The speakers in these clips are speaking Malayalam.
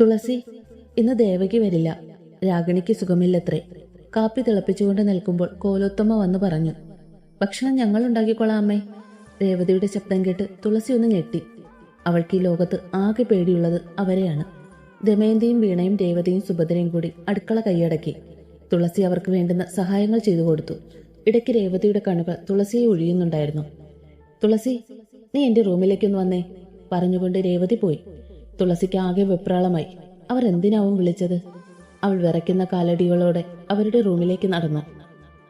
തുളസി ഇന്ന് ദേവകി വരില്ല. രാഗിണിക്ക് സുഖമില്ലത്രേ. കാപ്പി തിളപ്പിച്ചുകൊണ്ട് നിൽക്കുമ്പോൾ കോലോത്തമ്മ വന്നു പറഞ്ഞു ഭക്ഷണം ഞങ്ങൾ ഉണ്ടാക്കിക്കൊള്ളാമേ അമ്മേ. രേവതിയുടെ ശബ്ദം കേട്ട് തുളസി ഒന്ന് ഞെട്ടി. അവൾക്ക് ഈ ലോകത്ത് ആകെ പേടിയുള്ളത് അവരെയാണ്. ദമയന്തിയും വീണയും രേവതിയും സുഭദ്രയും കൂടി അടുക്കള കൈയടക്കി. തുളസി അവർക്ക് വേണ്ടുന്ന സഹായങ്ങൾ ചെയ്തു കൊടുത്തു. ഇടയ്ക്ക് രേവതിയുടെ കണ്ണുകൾ തുളസിയെ ഒഴിയുന്നുണ്ടായിരുന്നു. തുളസി നീ എന്റെ റൂമിലേക്കൊന്ന് വന്നേ. പറഞ്ഞുകൊണ്ട് രേവതി പോയി. തുളസിക്ക് ആകെ വെപ്രാളമായി. അവർ എന്തിനാവും വിളിച്ചത്? അവൾ വിറയ്ക്കുന്ന കാലടികളോടെ അവരുടെ റൂമിലേക്ക് നടന്നു.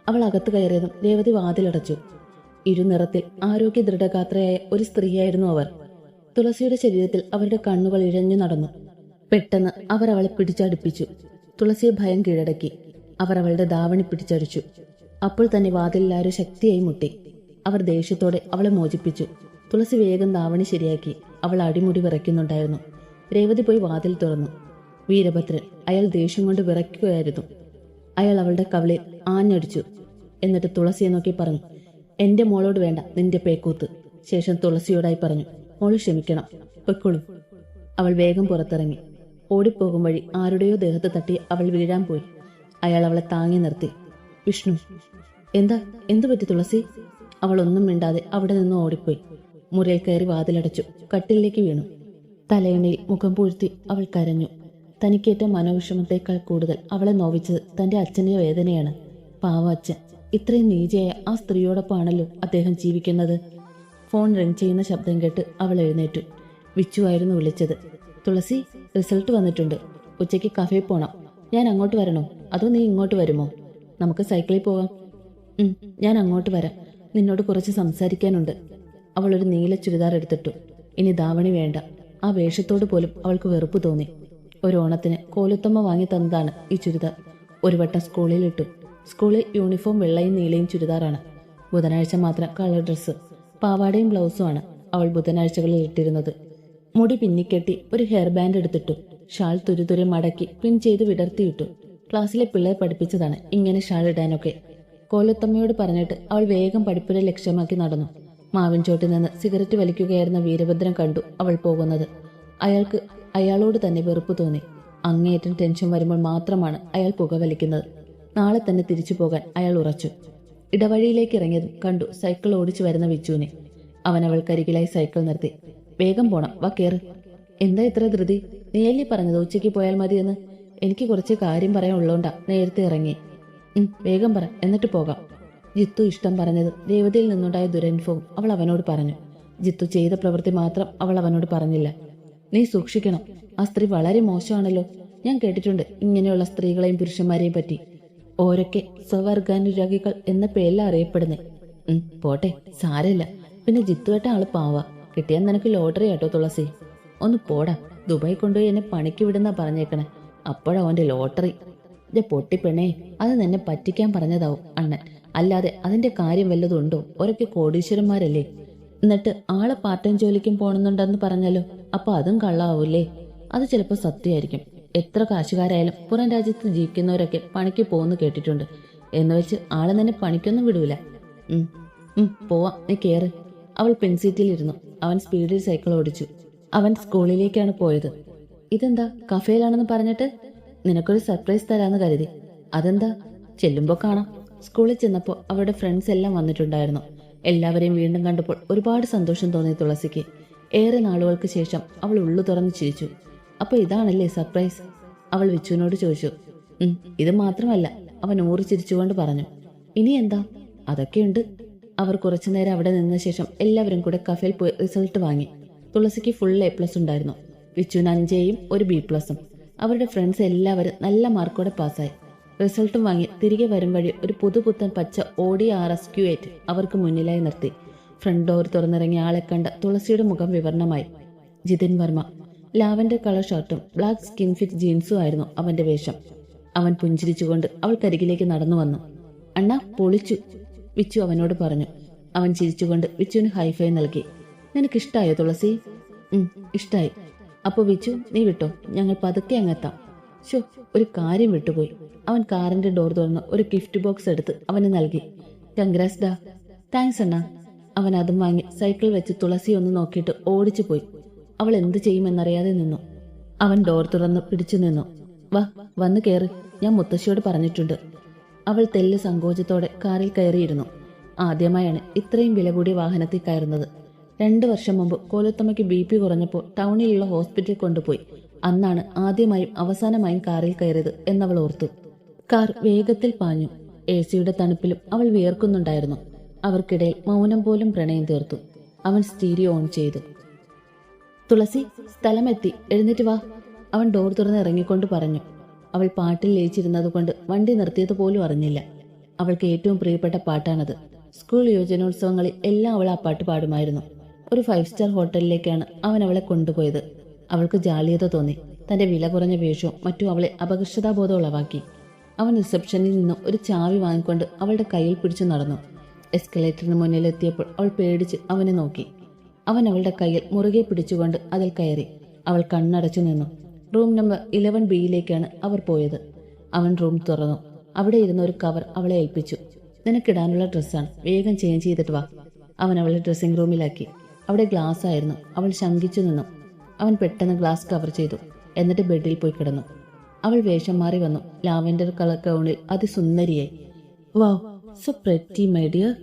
അവൾ അകത്ത് കയറിയതും രേവതി വാതിലടച്ചു. ഇരുനിറത്തിൽ ആരോഗ്യ ദൃഢഗാത്രയായ ഒരു സ്ത്രീയായിരുന്നു അവർ. തുളസിയുടെ ശരീരത്തിൽ അവരുടെ കണ്ണുകൾ ഇഴഞ്ഞു നടന്നു. പെട്ടെന്ന് അവർ അവളെ പിടിച്ചടുപ്പിച്ചു. തുളസിയെ ഭയം കീഴടക്കി. അവർ അവളുടെ ദാവണി പിടിച്ചടിച്ചു. അപ്പോൾ തന്നെ വാതിലിൽ ആരോ ശക്തിയായി മുട്ടി. അവർ ദേഷ്യത്തോടെ അവളെ മോചിപ്പിച്ചു. തുളസി വേഗം ദാവണി ശരിയാക്കി. അവൾ അടിമുടി വിറയ്ക്കുന്നുണ്ടായിരുന്നു. രേവതി പോയി വാതിൽ തുറന്നു. വീരഭദ്രൻ അയാൾ ദേഷ്യം കൊണ്ട് വിറയ്ക്കുകയായിരുന്നു. അയാൾ അവളുടെ കവളിൽ ആഞ്ഞടിച്ചു. എന്നിട്ട് തുളസിയെ നോക്കി പറഞ്ഞു എന്റെ മോളോട് വേണ്ട നിന്റെ പേക്കൂത്ത്. ശേഷം തുളസിയോടായി പറഞ്ഞു മോൾ ക്ഷമിക്കണം പൊയ്ക്കോളൂ. അവൾ വേഗം പുറത്തിറങ്ങി. ഓടിപ്പോകും വഴി ആരുടെയോ ദേഹത്ത് തട്ടി അവൾ വീഴാൻ പോയി. അയാൾ അവളെ താങ്ങി നിർത്തി. വിഷ്ണു എന്താ എന്തു പറ്റി തുളസി? അവൾ ഒന്നും മിണ്ടാതെ അവിടെ നിന്ന് ഓടിപ്പോയി. മുറിയിൽ കയറി വാതിലടച്ചു. കട്ടിലേക്ക് വീണു. തലയണയിൽ മുഖം പൂഴ്ത്തി അവൾ കരഞ്ഞു. തനിക്കേറ്റ മനോവിഷമത്തേക്കാൾ കൂടുതൽ അവളെ നോവിച്ചത് തന്റെ അച്ഛന്റെ വേദനയാണ്. പാവ അച്ഛൻ ഇത്രയും നീചയായ ആ സ്ത്രീയോടൊപ്പമാണല്ലോ അദ്ദേഹം ജീവിക്കുന്നത്? ഫോൺ റിംഗ് ചെയ്യുന്ന ശബ്ദം കേട്ട് അവൾ എഴുന്നേറ്റു. വിച്ചുവായിരുന്നു വിളിച്ചത്. തുളസി റിസൾട്ട് വന്നിട്ടുണ്ട്. ഉച്ചയ്ക്ക് കഫേ പോണം. ഞാൻ അങ്ങോട്ട് വരണോ? അതോ നീ ഇങ്ങോട്ട് വരുമോ? നമുക്ക് സൈക്കിളിൽ പോവാം ഞാൻ അങ്ങോട്ട് വരാം. നിന്നോട് കുറച്ച് സംസാരിക്കാനുണ്ട്. അവൾ ഒരു നീല ചുരിദാർ എടുത്തിട്ടു. ഇനി ധാവണി വേണ്ട. ആ വേഷത്തോട് പോലും അവൾക്ക് വെറുപ്പ് തോന്നി. ഒരു ഓണത്തിന് കോലുത്തമ്മ വാങ്ങി തന്നതാണ് ഈ ചുരിദാർ. ഒരു വട്ടം സ്കൂളിൽ ഇട്ടു. സ്കൂളിൽ യൂണിഫോം വെള്ളയും നീലയും ചുരിദാറാണ്. ബുധനാഴ്ച മാത്രം കളർ ഡ്രസ്സ് പാവാടയും ബ്ലൗസുമാണ് അവൾ ബുധനാഴ്ചകളിൽ ഇട്ടിരുന്നത്. മുടി പിന്നിക്കെട്ടി ഒരു ഹെയർ ബാൻഡ് എടുത്തിട്ടു. ഷാൾ തുരുതുരെ മടക്കി പിൻ ചെയ്ത് വിടർത്തിയിട്ടു. ക്ലാസ്സിലെ പിള്ളേർ പഠിപ്പിച്ചതാണ് ഇങ്ങനെ ഷാൾ ഇടാനൊക്കെ. കോലത്തമ്മയോട് പറഞ്ഞിട്ട് അവൾ വേഗം പഠിപ്പിനെ ലക്ഷ്യമാക്കി നടന്നു. മാവിൻ ചോട്ടിൽ നിന്ന് സിഗരറ്റ് വലിക്കുകയായിരുന്ന വീരഭദ്രൻ കണ്ടു അവൾ പോകുന്നത്. അയാൾക്ക് അയാളോട് തന്നെ വെറുപ്പ് തോന്നി. അങ്ങേയറ്റം ടെൻഷൻ വരുമ്പോൾ മാത്രമാണ് അയാൾ പുക വലിക്കുന്നത്. നാളെ തന്നെ തിരിച്ചു പോകാൻ അയാൾ ഉറച്ചു. ഇടവഴിയിലേക്ക് ഇറങ്ങിയതും കണ്ടു സൈക്കിൾ ഓടിച്ചു വരുന്ന വിച്ചുവിനെ. അവൻ അവൾക്കരികിലായി സൈക്കിൾ നിർത്തി. വേഗം പോണം വാ കേറ്. എന്താ ഇത്ര ധൃതി? നീയല്ലേ പറഞ്ഞത് ഉച്ചയ്ക്ക് പോയാൽ മതിയെന്ന്? എനിക്ക് കുറച്ച് കാര്യം പറയാനുള്ളോണ്ടാ നേരത്തെ ഇറങ്ങി. വേഗം പറ എന്നിട്ട് പോകാം. ജിത്തു ഇഷ്ടം പറഞ്ഞത് രേവതിയിൽ നിന്നുണ്ടായ ദുരനുഭവം അവൾ അവനോട് പറഞ്ഞു. ജിത്തു ചെയ്ത പ്രവൃത്തി മാത്രം അവൾ അവനോട് പറഞ്ഞില്ല. നീ സൂക്ഷിക്കണം. ആ സ്ത്രീ വളരെ മോശമാണല്ലോ. ഞാൻ കേട്ടിട്ടുണ്ട് ഇങ്ങനെയുള്ള സ്ത്രീകളെയും പുരുഷന്മാരെയും പറ്റി. ഓരൊക്കെ സ്വവർഗാനുരാഗികൾ എന്ന പേരിൽ അറിയപ്പെടുന്നേ. പോട്ടെ സാരമില്ല. പിന്നെ ജിത്തുവേട്ട ആൾ പാവ. കിട്ടിയാൽ നിനക്ക് ലോട്ടറി ആട്ടോ തുളസി. ഒന്ന് പോടാ. ദുബായ് കൊണ്ടുപോയി എന്നെ പണിക്ക് വിടുന്ന പറഞ്ഞേക്കണേ. അവന്റെ ലോട്ടറി. ഇതെ പൊട്ടിപ്പെണ്ണേ അത് നിന്നെ പറ്റിക്കാൻ പറഞ്ഞതാവും അണ്ണൻ. അല്ലാതെ അതിന്റെ കാര്യം വല്ലതും ഉണ്ടോ? ഓരൊക്കെ കോടീശ്വരന്മാരല്ലേ. എന്നിട്ട് ആളെ പാർട്ട് ടൈം ജോലിക്കും പോണെന്നുണ്ടെന്ന് പറഞ്ഞാലോ അപ്പൊ അതും കള്ളാവൂലേ അത് ചിലപ്പോൾ സത്യമായിരിക്കും. എത്ര കാശുകാരായാലും പുറം രാജ്യത്ത് ജീവിക്കുന്നവരൊക്കെ പണിക്ക് പോകുന്നു കേട്ടിട്ടുണ്ട്. എന്ന് വെച്ച് ആളെ തന്നെ പണിക്കൊന്നും വിടൂല. ഉം, നീ കേറ്. അവൾ പെൻസീറ്റിലിരുന്നു. അവൻ സ്പീഡിൽ സൈക്കിൾ ഓടിച്ചു. അവൻ സ്കൂളിലേക്കാണ് പോയത്. ഇതെന്താ കഫേലാണെന്ന് പറഞ്ഞിട്ട്? നിനക്കൊരു സർപ്രൈസ് തരാന്ന് കരുതി. അതെന്താ ചെല്ലുമ്പോ കാണാം. സ്കൂളിൽ ചെന്നപ്പോൾ അവരുടെ ഫ്രണ്ട്സ് എല്ലാം വന്നിട്ടുണ്ടായിരുന്നു. എല്ലാവരെയും വീണ്ടും കണ്ടപ്പോൾ ഒരുപാട് സന്തോഷം തോന്നി തുളസിക്ക്. ഏറെ നാളുകൾക്ക് ശേഷം അവൾ ഉള്ളു തുറന്ന് ചിരിച്ചു. അപ്പൊ ഇതാണല്ലേ സർപ്രൈസ് അവൾ വിച്ചുവിനോട് ചോദിച്ചു. ഇത് മാത്രമല്ല അവൻ ഊറി ചിരിച്ചുകൊണ്ട് പറഞ്ഞു. ഇനി എന്താ? അതൊക്കെയുണ്ട്. അവർ കുറച്ചുനേരം അവിടെ നിന്ന ശേഷം എല്ലാവരും കൂടെ കഫേൽ പോയി റിസൾട്ട് വാങ്ങി. തുളസിക്ക് ഫുൾ എ പ്ലസ് ഉണ്ടായിരുന്നു. വിച്ചുവിന് അഞ്ചേയും ഒരു ബി പ്ലസും അവരുടെ ഫ്രണ്ട്സ് എല്ലാവരും നല്ല മാർക്കോടെ പാസ്സായി റിസൾട്ടും വാങ്ങി. തിരികെ വരും വഴി ഒരു പുതുപുത്തൻ പച്ച ഓടി ആർ എസ് ക്യു അവർക്ക് മുന്നിലായി നിർത്തി. ഫ്രണ്ട് ഡോർ തുറന്നിറങ്ങിയ ആളെ കണ്ട തുളസിയുടെ മുഖം വിവരണമായി. ജിതിൻ വർമ്മ. ലാവൻഡർ കളർ ഷർട്ടും ബ്ലാക്ക് സ്കിൻ ഫിറ്റ് ജീൻസും ആയിരുന്നു അവന്റെ വേഷം. അവൻ പുഞ്ചിരിച്ചുകൊണ്ട് അവൾ കരികിലേക്ക് നടന്നു വന്നു. അണ്ണ പൊളിച്ചു വിച്ചു അവനോട് പറഞ്ഞു. അവൻ ചിരിച്ചുകൊണ്ട് വിച്ചുവിന് ഹൈഫൈ നൽകി. നിനക്കിഷ്ടായോ തുളസി? ഇഷ്ടായി. അപ്പൊ വിച്ചു നീ വിട്ടോ? ഞങ്ങൾ പതുക്കെ അങ്ങെത്താം. ഷോ ഒരു കാര്യം വിട്ടുപോയി. അവൻ കാറിന്റെ ഡോർ തുറന്ന് ഒരു ഗിഫ്റ്റ് ബോക്സ് എടുത്ത് അവന് നൽകി. കൺഗ്രാസ് ഡാ താങ്ക്സ് അണ്ണ. അവൻ അതും വാങ്ങി സൈക്കിൾ വെച്ച് തുളസി ഒന്ന് നോക്കിയിട്ട് ഓടിച്ചു പോയി അവൾ എന്ത് ചെയ്യുമെന്നറിയാതെ നിന്നു. അവൻ ഡോർ തുറന്ന് പിടിച്ചു നിന്നു. വാ വന്ന് കയറി ഞാൻ മുത്തശ്ശിയോട് പറഞ്ഞിട്ടുണ്ട്. അവൾ തെല്ല് സങ്കോചത്തോടെ കാറിൽ കയറിയിരുന്നു. ആദ്യമായാണ് ഇത്രയും വില കൂടിയ വാഹനത്തിൽ കയറുന്നത്. രണ്ടു വർഷം മുമ്പ് കോലത്തമ്മയ്ക്ക് ബി പി കുറഞ്ഞപ്പോൾ ടൗണിലുള്ള ഹോസ്പിറ്റലിൽ കൊണ്ടുപോയി. അന്നാണ് ആദ്യമായും അവസാനമായും കാറിൽ കയറിയത് എന്നവൾ ഓർത്തു. കാർ വേഗത്തിൽ പാഞ്ഞു. എ സിയുടെ തണുപ്പിലും അവൾ വിയർക്കുന്നുണ്ടായിരുന്നു. അവർക്കിടയിൽ മൗനം പോലും പ്രണയം തീർത്തു. അവൻ സ്റ്റീരിയോ ഓൺ ചെയ്തു. തുളസി സ്ഥലമെത്തി. എഴുന്നേറ്റ് വാ. അവൻ ഡോർ തുറന്ന് ഇറങ്ങിക്കൊണ്ട് പറഞ്ഞു. അവൾ പാട്ടിൽ ലയിച്ചിരുന്നതുകൊണ്ട് വണ്ടി നിർത്തിയത് പോലും അറിഞ്ഞില്ല. അവൾക്ക് ഏറ്റവും പ്രിയപ്പെട്ട പാട്ടാണത്. സ്കൂൾ യുവജനോത്സവങ്ങളിൽ എല്ലാം അവൾ ആ പാട്ട് പാടുമായിരുന്നു. ഒരു ഫൈവ് സ്റ്റാർ ഹോട്ടലിലേക്കാണ് അവൻ അവളെ കൊണ്ടുപോയത്. അവൾക്ക് ജാളിയത തോന്നി. തന്റെ വില കുറഞ്ഞ വേഷവും മറ്റും അവളെ അപകർഷതാബോധം ഉളവാക്കി. അവൻ റിസപ്ഷനിൽ നിന്നും ഒരു ചാവി വാങ്ങിക്കൊണ്ട് അവളുടെ കയ്യിൽ പിടിച്ചു നടന്നു. എസ്കലേറ്ററിന് മുന്നിലെത്തിയപ്പോൾ അവൾ പേടിച്ച് അവനെ നോക്കി. അവൻ അവളുടെ കയ്യിൽ മുറുകെ പിടിച്ചുകൊണ്ട് അതിൽ കയറി. അവൾ കണ്ണടച്ചു നിന്നു. റൂം നമ്പർ ഇലവൻ ബിയിലേക്കാണ് അവർ പോയത്. അവൻ റൂം തുറന്നു. അവിടെ ഇരുന്ന ഒരു കവർ അവളെ ഏൽപ്പിച്ചു. നിനക്കിടാനുള്ള ഡ്രസ്സാണ്. വേഗം ചേഞ്ച് ചെയ്തിട്ട് വാ. അവൻ അവളെ ഡ്രസ്സിംഗ് റൂമിലാക്കി. അവിടെ ഗ്ലാസ് ആയിരുന്നു. അവൾ ശങ്കിച്ചു നിന്നു. അവൻ പെട്ടെന്ന് ഗ്ലാസ് കവർ ചെയ്തു. എന്നിട്ട് ബെഡിൽ പോയി കിടന്നു. അവൾ വേഷം മാറി വന്നു. ലാവൻഡർ കളർ ഗൗണിൽ അതിസുന്ദരിയായി. Wow so pretty my dear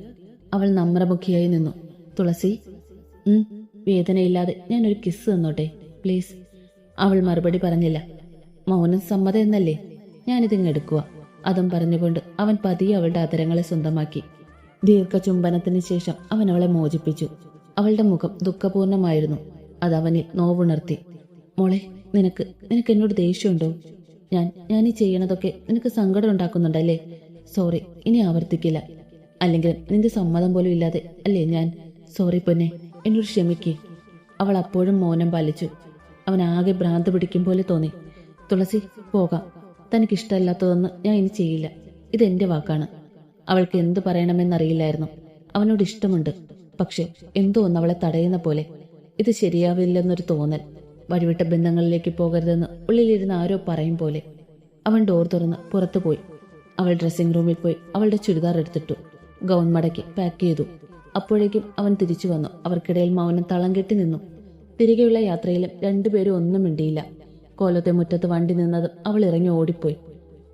അവൾ നമ്രമുഖിയായി നിന്നു. തുളസി വേദനയില്ലാതെ ഞാൻ ഒരു കിസ് തന്നോട്ടെ പ്ലീസ് അവൾ മറുപടി പറഞ്ഞില്ല. മൗനം സമ്മതം എന്നല്ലേ? ഞാനിതിങ് എടുക്കുക അതും പറഞ്ഞുകൊണ്ട് അവൻ പതിയെ അവളുടെ അതരങ്ങളെ സ്വന്തമാക്കി. ദീർഘചുംബനത്തിന് ശേഷം അവൻ അവളെ മോചിപ്പിച്ചു. അവളുടെ മുഖം ദുഃഖപൂർണമായിരുന്നു. അത് അവനിൽ നോവുണർത്തി. മോളെ നിനക്ക് നിനക്ക് എന്നോട് ദേഷ്യമുണ്ടോ? ഞാൻ ഞാൻ ഈ ചെയ്യണതൊക്കെ നിനക്ക് സങ്കടം ഉണ്ടാക്കുന്നുണ്ടല്ലേ? സോറി ഇനി ആവർത്തിക്കില്ല. അല്ലെങ്കിൽ നിന്റെ സമ്മതം പോലും ഇല്ലാതെ അല്ലേ ഞാൻ? സോറി പൊന്നെ എന്നോട് ക്ഷമിക്കേ. അവൾ അപ്പോഴും മൗനം പാലിച്ചു. അവൻ ആകെ ഭ്രാന്ത് പിടിക്കും പോലെ തോന്നി. തുളസി പോകാം. തനിക്കിഷ്ടമല്ലാത്തതൊന്നും ഞാൻ ഇനി ചെയ്യില്ല. ഇതെന്റെ വാക്കാണ്. അവൾക്ക് എന്തു പറയണമെന്നറിയില്ലായിരുന്നു. അവനോട് ഇഷ്ടമുണ്ട്. പക്ഷെ എന്തോ ഒന്ന് അവളെ തടയുന്ന പോലെ. ഇത് ശരിയാവില്ലെന്നൊരു തോന്നൽ. വഴിവിട്ട ബന്ധങ്ങളിലേക്ക് പോകരുതെന്ന് ഉള്ളിലിരുന്ന് ആരോ പറയും പോലെ അവൻ ഡോർ തുറന്ന് പുറത്തു പോയി. അവൾ ഡ്രസ്സിംഗ് റൂമിൽ പോയി അവളുടെ ചുരിദാർ എടുത്തിട്ടു. ഗൗൺ മടക്കി പാക്ക് ചെയ്തു. അപ്പോഴേക്കും അവൻ തിരിച്ചു വന്നു. അവർക്കിടയിൽ മൗനം തളം കെട്ടി നിന്നു. തിരികെയുള്ള യാത്രയിലും രണ്ടുപേരും ഒന്നും മിണ്ടിയില്ല. കോലത്തെ മുറ്റത്ത് വണ്ടി നിന്നതും അവൾ ഇറങ്ങി ഓടിപ്പോയി.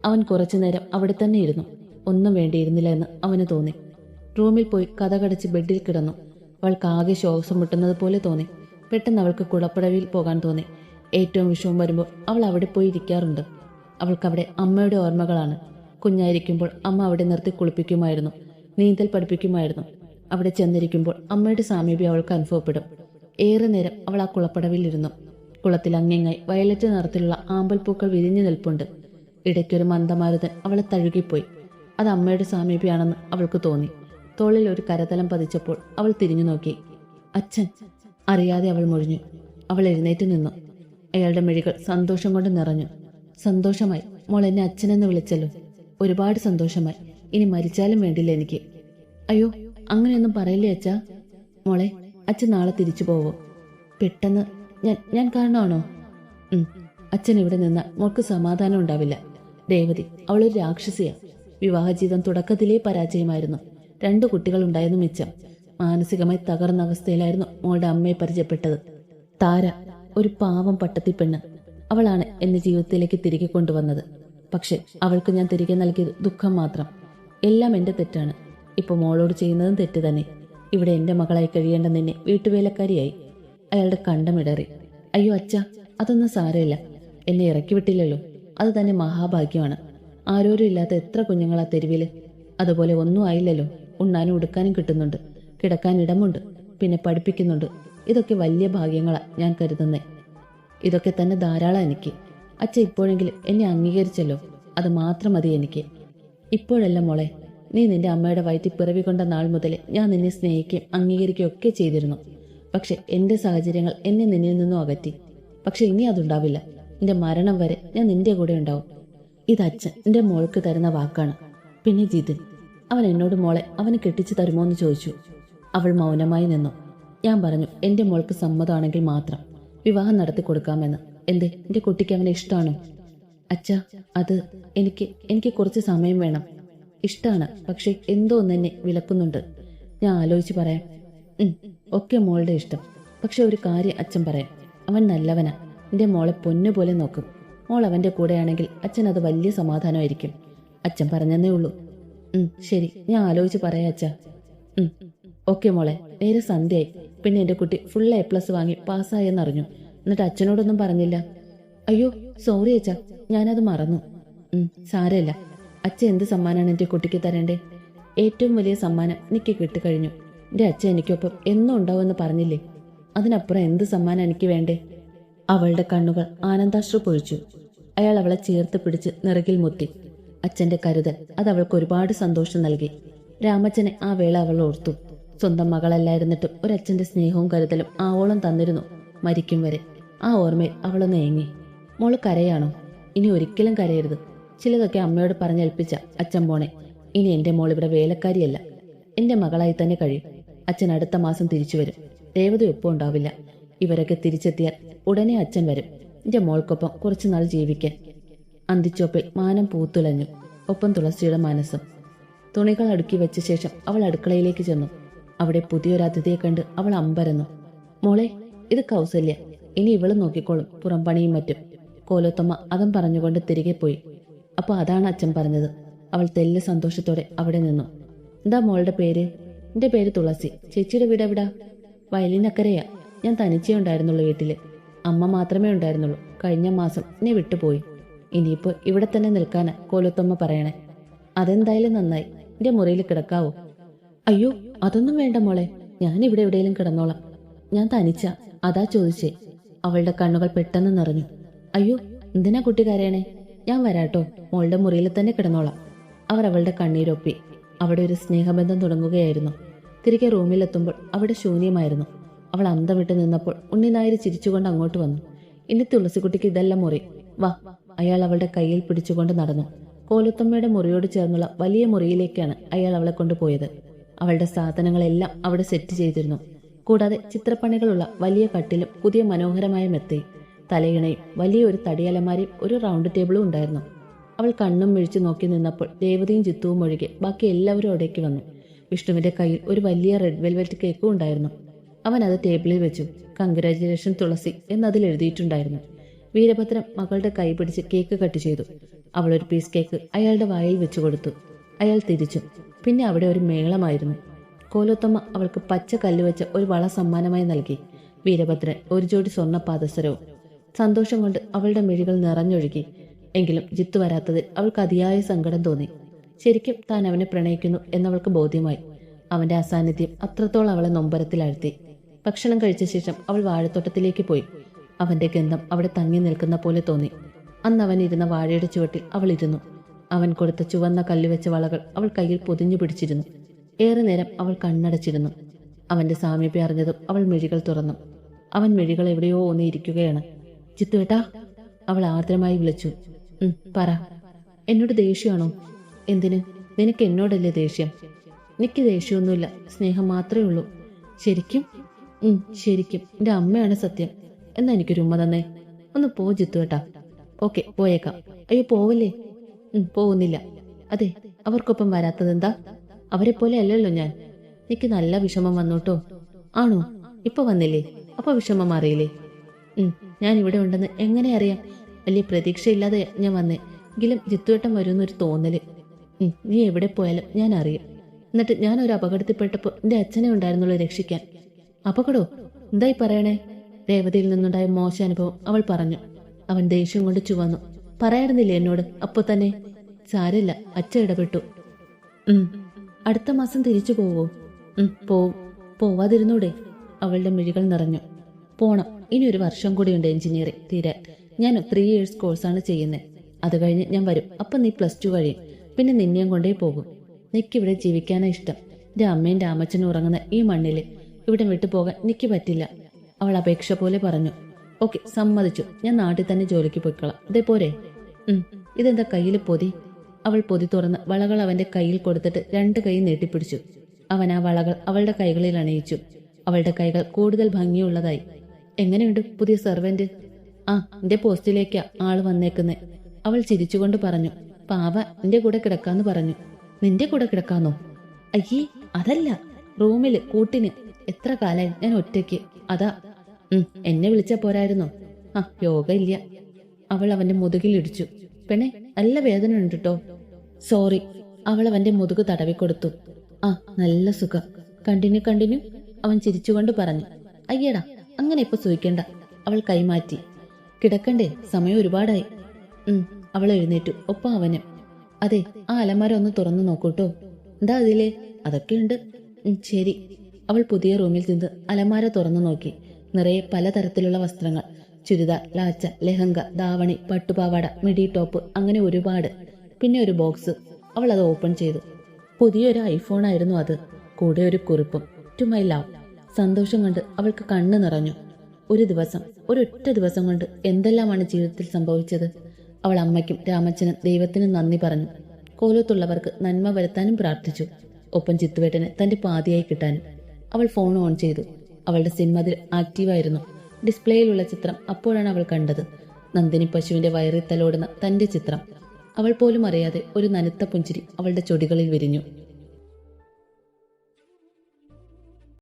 അവൻ കുറച്ചുനേരം അവിടെ തന്നെ ഇരുന്നു. ഒന്നും വേണ്ടിയിരുന്നില്ല എന്ന് അവന് തോന്നി. റൂമിൽ പോയി കഥകടച്ച് ബെഡിൽ കിടന്നു. അവൾക്ക് ആകെ ശ്വാസം മുട്ടുന്നത് പോലെ തോന്നി. പെട്ടെന്ന് അവൾക്ക് കുളപ്പടവിൽ പോകാൻ തോന്നി. ഏറ്റവും വിഷമം വരുമ്പോൾ അവൾ അവിടെ പോയി ഇരിക്കാറുണ്ട്. അവൾക്കവിടെ അമ്മയുടെ ഓർമ്മകളാണ്. കുഞ്ഞായിരിക്കുമ്പോൾ അമ്മ അവിടെ നിർത്തി കുളിപ്പിക്കുമായിരുന്നു. നീന്തൽ പഠിപ്പിക്കുമായിരുന്നു. അവിടെ ചെന്നിരിക്കുമ്പോൾ അമ്മയുടെ സാമീപ്യം അവൾക്ക് അനുഭവപ്പെടും. ഏറെ നേരം അവൾ ആ കുളപ്പടവിലിരുന്നു കുളത്തിൽ അങ്ങിങ്ങായി വയലറ്റ് നിറത്തിലുള്ള ആമ്പൽ പൂക്കൾ വിരിഞ്ഞു നിൽപ്പുണ്ട്. ഇടയ്ക്കൊരു മന്ദമാരുതൻ അവളെ തഴുകിപ്പോയി. അത് അമ്മയുടെ സാമീപ്യമാണെന്ന് അവൾക്ക് തോന്നി. തോളിൽ ഒരു കരതലം പതിച്ചപ്പോൾ അവൾ തിരിഞ്ഞു നോക്കി. അച്ഛൻ അറിയാതെ അവൾ മുഴിഞ്ഞു അവൾ എഴുന്നേറ്റ് നിന്നു. അയാളുടെ മിഴികൾ സന്തോഷം കൊണ്ട് നിറഞ്ഞു. സന്തോഷമായി. മോൾ എന്നെ അച്ഛനെന്ന് വിളിച്ചല്ലോ. ഒരുപാട് സന്തോഷമായി. ഇനി മരിച്ചാലും വേണ്ടില്ല എനിക്ക്. അയ്യോ അങ്ങനെയൊന്നും പറയില്ലേ അച്ഛാ? മോളെ അച്ഛൻ നാളെ തിരിച്ചു പോവോ. പെട്ടെന്ന്. ഞാൻ ഞാൻ കാരണമാണോ. അച്ഛൻ ഇവിടെ നിന്നാൽ മോൾക്ക് സമാധാനം ഉണ്ടാവില്ല. രേവതി അവളൊരു രാക്ഷസിയാണ് വിവാഹ ജീവിതം തുടക്കത്തിലേ പരാജയമായിരുന്നു. രണ്ടു കുട്ടികൾ ഉണ്ടായിരുന്നു മിച്ചം. മാനസികമായി തകർന്ന അവസ്ഥയിലായിരുന്നു മോളുടെ അമ്മയെ പരിചയപ്പെട്ടത്. താര ഒരു പാവം പട്ടത്തി പെണ്ണ്. അവളാണ് എന്നെ ജീവിതത്തിലേക്ക് തിരികെ കൊണ്ടുവന്നത്. പക്ഷെ അവൾക്ക് ഞാൻ തിരികെ നൽകിയത് ദുഃഖം മാത്രം. എല്ലാം എന്റെ തെറ്റാണ്. ഇപ്പൊ മോളോട് ചെയ്യുന്നതും തെറ്റ് തന്നെ. ഇവിടെ എന്റെ മകളായി കഴിയേണ്ട നിന്നെ വീട്ടുവേലക്കാരിയായി. അയാളുടെ കണ്ടമിടറി. അയ്യോ അച്ഛ അതൊന്നും സാരമില്ല. എന്നെ ഇറക്കി വിട്ടില്ലല്ലോ അത് തന്നെ മഹാഭാഗ്യമാണ്. ആരോരും ഇല്ലാത്ത എത്ര കുഞ്ഞുങ്ങളാ തെരുവിൽ. അതുപോലെ ഒന്നും ആയില്ലല്ലോ. ഉണ്ണാനും ഉടുക്കാനും കിട്ടുന്നുണ്ട്. കിടക്കാൻ ഇടമുണ്ട്. പിന്നെ പഠിപ്പിക്കുന്നുണ്ട്. ഇതൊക്കെ വലിയ ഭാഗ്യങ്ങളാണ് ഞാൻ കരുതുന്നേ. ഇതൊക്കെ തന്നെ ധാരാളം എനിക്ക്. അച്ഛ ഇപ്പോഴെങ്കിലും എന്നെ അംഗീകരിച്ചല്ലോ. അത് മാത്രം മതി എനിക്ക്. ഇപ്പോഴല്ല മോളെ. നീ നിന്റെ അമ്മയുടെ വയറ്റിൽ പിറവി കൊണ്ട നാൾ മുതൽ ഞാൻ നിന്നെ സ്നേഹിക്കുകയും അംഗീകരിക്കുകയും ഒക്കെ ചെയ്തിരുന്നു. പക്ഷെ എന്റെ സാഹചര്യങ്ങൾ എന്നെ നിന്നിൽ നിന്നും അകറ്റി. പക്ഷെ ഇനി അതുണ്ടാവില്ല. നിന്റെ മരണം വരെ ഞാൻ നിന്റെ കൂടെ ഉണ്ടാവും. ഇത് അച്ഛൻ എന്റെ മോൾക്ക് തരുന്ന വാക്കാണ്. പിന്നെ ജിതിൻ. അവൻ എന്നോട് മോളെ അവന് കെട്ടിച്ചു തരുമോ? എന്ന് ചോദിച്ചു. അവൾ മൗനമായി നിന്നു. ഞാൻ പറഞ്ഞു എന്റെ മോൾക്ക് സമ്മതമാണെങ്കിൽ മാത്രം വിവാഹം നടത്തി കൊടുക്കാമെന്ന്. എന്ത്? എന്റെ കുട്ടിക്ക് അവനെ ഇഷ്ടമാണോ? അച്ഛ അത് എനിക്ക് എനിക്ക് കുറച്ച് സമയം വേണം. ഇഷ്ടമാണ് പക്ഷെ എന്തോ ഒന്ന് എന്നെ വിലക്കുന്നുണ്ട്. ഞാൻ ആലോചിച്ച് പറയാം. ഒക്കെ മോളുടെ ഇഷ്ടം. പക്ഷെ ഒരു കാര്യം അച്ഛൻ പറയാം. അവൻ നല്ലവനാ. എന്റെ മോളെ പൊന്നുപോലെ നോക്കും. മോൾ അവന്റെ കൂടെയാണെങ്കിൽ അച്ഛൻ അത് വലിയ സമാധാനമായിരിക്കും. അച്ഛൻ പറഞ്ഞെന്നേ ഉള്ളൂ. ശരി. ഞാൻ ആലോചിച്ച് പറയാ അച്ഛാ. ഉം, ഓക്കെ മോളെ. നേരെ സന്ധ്യയായി. പിന്നെ എന്റെ കുട്ടി ഫുൾ എ പ്ലസ് വാങ്ങി പാസ്സായെന്നറിഞ്ഞു എന്നിട്ട് അച്ഛനോടൊന്നും പറഞ്ഞില്ല. അയ്യോ സോറി അച്ഛാ. ഞാനത് മറന്നു. സാരമില്ല. അച്ഛ എന്ത് സമ്മാനമാണ് എന്റെ കുട്ടിക്ക് തരേണ്ടേ? ഏറ്റവും വലിയ സമ്മാനം എനിക്ക് കിട്ടിക്കഴിഞ്ഞു. എന്റെ അച്ഛൻ എനിക്കൊപ്പം എന്നും ഉണ്ടാവുമെന്ന് പറഞ്ഞില്ലേ? അതിനപ്പുറം എന്ത് സമ്മാനം എനിക്ക് വേണ്ടേ? അവളുടെ കണ്ണുകൾ ആനന്ദാശ്രു പൊഴിച്ചു. അയാൾ അവളെ ചേർത്ത് പിടിച്ച് നിറകിൽ മുത്തി അച്ഛന്റെ കരുതൽ അത് അവൾക്ക് ഒരുപാട് സന്തോഷം നൽകി. രാമച്ചനെ ആ വേള അവൾ ഓർത്തു. സ്വന്തം മകളല്ലായിരുന്നിട്ടും ഒരച്ഛന്റെ സ്നേഹവും കരുതലും ആവോളം തന്നിരുന്നു മരിക്കും വരെ. ആ ഓർമ്മയിൽ അവളൊന്ന് ഏങ്ങി. മോൾ കരയാണോ? ഇനി ഒരിക്കലും കരയരുത്. ചിലതൊക്കെ അമ്മയോട് പറഞ്ഞേൽപ്പിച്ച അച്ഛൻ പോണെ. ഇനി എന്റെ മോൾ ഇവിടെ വേലക്കാരിയല്ല. എന്റെ മകളായി തന്നെ കഴിയും. അച്ഛൻ അടുത്ത മാസം തിരിച്ചു വരും. ദേവത ഒപ്പം ഉണ്ടാവില്ല. ഇവരൊക്കെ തിരിച്ചെത്തിയാൽ ഉടനെ അച്ഛൻ വരും. എന്റെ മോൾക്കൊപ്പം കുറച്ചുനാൾ ജീവിക്കാൻ. അന്തിച്ചോപ്പിൽ മാനം പൂത്തുലഞ്ഞു. ഒപ്പം തുളസിയുടെ മനസ്സും തുണികൾ അടുക്കി വെച്ച ശേഷം അവൾ അടുക്കളയിലേക്ക് ചെന്നു. അവിടെ പുതിയൊരു അതിഥിയെ കണ്ട് അവൾ അമ്പരന്നു. മോളെ ഇത് കൗസല്യ. ഇനി ഇവൾ നോക്കിക്കോളും. പുറംപണിയും മറ്റും. കോലോത്തമ്മ അതും പറഞ്ഞുകൊണ്ട് തിരികെ പോയി. അപ്പോൾ അതാണ് അച്ഛൻ പറഞ്ഞത്. അവൾ തെല്ല് സന്തോഷത്തോടെ അവിടെ നിന്നു. എന്താ മോളുടെ പേര്? എന്റെ പേര് തുളസി. ചേച്ചിയുടെ വീട് എവിടാ? വയലിനക്കരയാ ഞാൻ തനിച്ചേ ഉണ്ടായിരുന്നുള്ളൂ വീട്ടിൽ. അമ്മ മാത്രമേ ഉണ്ടായിരുന്നുള്ളൂ. കഴിഞ്ഞ മാസം എന്നെ വിട്ടുപോയി. ഇനിയിപ്പോ ഇവിടെ തന്നെ നിൽക്കാൻ കോലത്തമ്മ പറയണേ. അതെന്തായാലും നന്നായി. എന്റെ മുറിയിൽ കിടക്കാവോ? അയ്യോ അതൊന്നും വേണ്ട മോളെ. ഞാൻ ഇവിടെ എവിടെയെങ്കിലും കിടന്നോളാം. ഞാൻ തനിച്ച. അതാ ചോദിച്ചേ. അവളുടെ കണ്ണുകൾ പെട്ടെന്ന് നിറഞ്ഞു. അയ്യോ എന്തിനാ കുട്ടി കരയണേ? ഞാൻ വരാട്ടോ. മോളുടെ മുറിയിൽ തന്നെ കിടന്നോളാം. അവർ അവളുടെ കണ്ണീരൊപ്പി. അവിടെ ഒരു സ്നേഹബന്ധം തുടങ്ങുകയായിരുന്നു. തിരികെ റൂമിലെത്തുമ്പോൾ അവിടെ ശൂന്യമായിരുന്നു. അവൾ അന്തം വിട്ട് നിന്നപ്പോൾ ഉണ്ണിനായർ ചിരിച്ചുകൊണ്ട് അങ്ങോട്ട് വന്നു. ഇനി തുളസിക്കുട്ടിക്ക് ഇതെല്ലാം മുറി. വാ അയാൾ അവളുടെ കയ്യിൽ പിടിച്ചുകൊണ്ട് നടന്നു. കോലുത്തമ്മയുടെ മുറിയോട് ചേർന്നുള്ള വലിയ മുറിയിലേക്കാണ് അയാൾ അവളെ കൊണ്ടുപോയത്. അവളുടെ സാധനങ്ങളെല്ലാം അവിടെ സെറ്റ് ചെയ്തിരുന്നു. കൂടാതെ ചിത്രപ്പണികളുള്ള വലിയ കട്ടിലും പുതിയ മനോഹരമായ മെത്തയും തലയിണയും വലിയൊരു തടിയലമാരയും ഒരു റൗണ്ട് ടേബിളും ഉണ്ടായിരുന്നു. അവൾ കണ്ണും മിഴിച്ചു നോക്കി നിന്നപ്പോൾ രേവതിയും ചിത്തുവും ഒഴികെ ബാക്കി എല്ലാവരും അവിടേക്ക് വന്നു. വിഷ്ണുവിന്റെ കയ്യിൽ ഒരു വലിയ റെഡ് വെൽവെറ്റ് കേക്കും ഉണ്ടായിരുന്നു. അവൻ അത് ടേബിളിൽ വെച്ചു. കൺഗ്രാജുലേഷൻ തുളസി എന്നതിൽ എഴുതിയിട്ടുണ്ടായിരുന്നു. വീരഭദ്രൻ മകളുടെ കൈ പിടിച്ച് കേക്ക് കട്ട് ചെയ്തു. അവൾ ഒരു പീസ് കേക്ക് അയാളുടെ വായിൽ വെച്ചു കൊടുത്തു. അയാൾ തിരിച്ചു. പിന്നെ അവിടെ ഒരു മേളമായിരുന്നു. കോലോത്തമ്മ അവൾക്ക് പച്ച കല്ല് വെച്ച ഒരു വള സമ്മാനമായി നൽകി. വീരഭദ്രൻ ഒരു ജോഡി സ്വർണ പാദസരവും സന്തോഷം കൊണ്ട് അവളുടെ മിഴികൾ നിറഞ്ഞൊഴുകി. എങ്കിലും ജിത്തു വരാത്തതിൽ അവൾക്ക് അതിയായ സങ്കടം തോന്നി. ശരിക്കും താൻ അവനെ പ്രണയിക്കുന്നു എന്നവൾക്ക് ബോധ്യമായി. അവന്റെ അസാന്നിധ്യം അത്രത്തോളം അവളെ നൊമ്പരത്തിലാഴ്ത്തി. ഭക്ഷണം കഴിച്ച ശേഷം അവൾ വാഴത്തോട്ടത്തിലേക്ക് പോയി. അവന്റെ ഗന്ധം അവിടെ തങ്ങി നിൽക്കുന്ന പോലെ തോന്നി. അന്ന് അവൻ ഇരുന്ന വാഴയുടെ ചുവട്ടിൽ അവൾ ഇരുന്നു. അവൻ കൊടുത്ത ചുവന്ന കല്ലുവെച്ച വളകൾ അവൾ കയ്യിൽ പൊതിഞ്ഞു പിടിച്ചിരുന്നു. ഏറെ നേരം അവൾ കണ്ണടച്ചിരുന്നു. അവന്റെ സാമീപ്യം അറിഞ്ഞതും അവൾ മിഴികൾ തുറന്നു. അവൻ മിഴികൾ എവിടെയോ ഒന്നിരിക്കുകയാണ് ചിത്തുവേട്ടാ അവൾ ആർദ്രമായി വിളിച്ചു. "ഉം, പറ. എന്നോട് ദേഷ്യമാണോ? എന്തിന്? നിനക്ക് എന്നോടല്ലേ ദേഷ്യം? എനിക്ക് ദേഷ്യമൊന്നുമില്ല. സ്നേഹം മാത്രമേ ഉള്ളൂ. ശരിക്കും? ശരിക്കും. എന്റെ അമ്മയാണ് സത്യം. എന്നാ എനിക്കൊരു ഉമ്മ തന്നേ. ഒന്ന് പോ ജിത്തു കേട്ടാ ഓക്കെ പോയേക്കാം. അയ്യോ പോവല്ലേ? പോകുന്നില്ല. അതെ അവർക്കൊപ്പം വരാത്തതെന്താ അവരെ പോലെ അല്ലല്ലോ ഞാൻ. എനിക്ക് നല്ല വിഷമം വന്നോട്ടോ. ആണോ? ഇപ്പൊ വന്നില്ലേ? അപ്പൊ വിഷമം മാറിയില്ലേ? ഞാൻ ഇവിടെ ഉണ്ടെന്ന് എങ്ങനെ അറിയാം? വലിയ പ്രതീക്ഷയില്ലാതെ ഞാൻ വന്നേ. എങ്കിലും ജിത്തുവേട്ടം വരുമെന്നൊരു തോന്നൽ. നീ എവിടെ പോയാലും ഞാൻ അറിയും. എന്നിട്ട് ഞാൻ ഒരു അപകടത്തിൽപ്പെട്ടപ്പോൾ എന്റെ അച്ഛനെ ഉണ്ടായിരുന്നുള്ളൂ രക്ഷിക്കാൻ. അപകടോ? എന്തായി പറയണേ? രേവതിയിൽ നിന്നുണ്ടായ മോശ അനുഭവം അവൾ പറഞ്ഞു. അവൻ ദേഷ്യം കൊണ്ട് ചുവന്നു. പറയാറുന്നില്ലേ എന്നോട്? അപ്പൊ തന്നെ സാരില്ല അച്ഛ ഇടപെട്ടു. അടുത്ത മാസം തിരിച്ചു പോവോ? പോവും. പോവാതിരുന്നൂടെ? അവളുടെ മിഴികൾ നിറഞ്ഞു. പോണം. ഇനി ഒരു വർഷം കൂടിയുണ്ട് എഞ്ചിനീയറിംഗ്. തീരാൻ ഞാൻ ത്രീ ഇയേഴ്സ് കോഴ്സാണ് ചെയ്യുന്നത് അത് കഴിഞ്ഞ് ഞാൻ വരും. അപ്പം നീ പ്ലസ് ടു കഴിയും. പിന്നെ നിന്നെയും കൊണ്ടേ പോകും. നിനക്കിവിടെ ജീവിക്കാനാ ഇഷ്ടം. എന്റെ അമ്മയും രാമച്ചനും ഉറങ്ങുന്ന ഈ മണ്ണിൽ. ഇവിടെ വിട്ടു പോകാൻ എനിക്ക് പറ്റില്ല. അവൾ അപേക്ഷ പോലെ പറഞ്ഞു. ഓക്കെ സമ്മതിച്ചു. ഞാൻ നാട്ടിൽ തന്നെ ജോലിക്ക് പോയിക്കളാം. ഇതേ പോരെ. ഇതെന്താ കയ്യിൽ പൊതി? അവൾ പൊതി തുറന്ന് വളകൾ അവന്റെ കയ്യിൽ കൊടുത്തിട്ട് രണ്ട് കൈ നീട്ടിപ്പിടിച്ചു. അവൻ ആ വളകൾ അവളുടെ കൈകളിൽ അണിയിച്ചു. അവളുടെ കൈകൾ കൂടുതൽ ഭംഗിയുള്ളതായി. എങ്ങനെയുണ്ട് പുതിയ സെർവന്റ്? ആ എന്റെ പോസ്റ്റിലേക്കാ ആൾ വന്നേക്കുന്നെ. അവൾ ചിരിച്ചുകൊണ്ട് പറഞ്ഞു. പാവ എന്റെ കൂടെ കിടക്കാന്ന് പറഞ്ഞു. നിന്റെ കൂടെ കിടക്കാന്നോ? അയ്യേ അതല്ല. റൂമിൽ കൂട്ടിന് എത്ര കാലായി ഞാൻ ഒറ്റയ്ക്ക്. അതാ എന്നെ വിളിച്ചാ പോരായിരുന്നോ? ആ യോഗ ഇല്ല അവൾ അവന്റെ മുതുകിലിടിച്ചു പെണ്ണെ നല്ല വേദന ഉണ്ട് കേട്ടോ സോറി അവൾ അവന്റെ മുതുക് തടവിക്കൊടുത്തു. ആ നല്ല സുഖം. കണ്ടിന്യൂ കണ്ടിന്യൂ അവൻ ചിരിച്ചുകൊണ്ട് പറഞ്ഞു. അയ്യടാ അങ്ങനെ ഇപ്പൊ സൂയിക്കണ്ട അവൾ കൈമാറ്റി. കിടക്കണ്ടേ സമയം ഒരുപാടായി. ഉം അവൾ എഴുന്നേറ്റു. ഒപ്പം അവനും. അതെ ആ അലമാര ഒന്ന് തുറന്നു നോക്കൂട്ടോ? എന്താ അതിലേ? അതൊക്കെ ഉണ്ട്. ശരി. അവൾ പുതിയ റൂമിൽ നിന്ന് അലമാര തുറന്നു നോക്കി. നിറയെ പലതരത്തിലുള്ള വസ്ത്രങ്ങൾ. ചുരിദാർ ലാച്ച ലെഹങ്ക ദാവണി പട്ടുപാവാട മിഡി ടോപ്പ് അങ്ങനെ ഒരുപാട്. പിന്നെ ഒരു ബോക്സ്. അവൾ അത് ഓപ്പൺ ചെയ്തു. പുതിയൊരു ഐഫോൺ ആയിരുന്നു അത്. കൂടെ ഒരു കുറിപ്പും. ടു മൈ ലവ് സന്തോഷം കണ്ട് അവൾക്ക് കണ്ണ് നിറഞ്ഞു. ഒരു ദിവസം ഒരൊറ്റ ദിവസം കൊണ്ട് എന്തെല്ലാമാണ് ജീവിതത്തിൽ സംഭവിച്ചത്? അവൾ അമ്മയ്ക്കും രാമച്ചനും ദൈവത്തിനും നന്ദി പറഞ്ഞു. കോലത്തുള്ളവർക്ക് നന്മ വരുത്താനും പ്രാർത്ഥിച്ചു. ഒപ്പം ചിത്തുവേട്ടന് തന്റെ പാതിയായി കിട്ടാനും. അവൾ ഫോൺ ഓൺ ചെയ്തു. അവളുടെ സിനിമതിൽ ആക്റ്റീവായിരുന്നു. ഡിസ്പ്ലേയിലുള്ള ചിത്രം അപ്പോഴാണ് അവൾ കണ്ടത്. നന്ദിനി പശുവിന്റെ വയറിൽ തലോടുന്ന തന്റെ ചിത്രം. അവൾ പോലും അറിയാതെ ഒരു നനുത്ത പുഞ്ചിരി അവളുടെ ചൊടികളിൽ വിരിഞ്ഞു.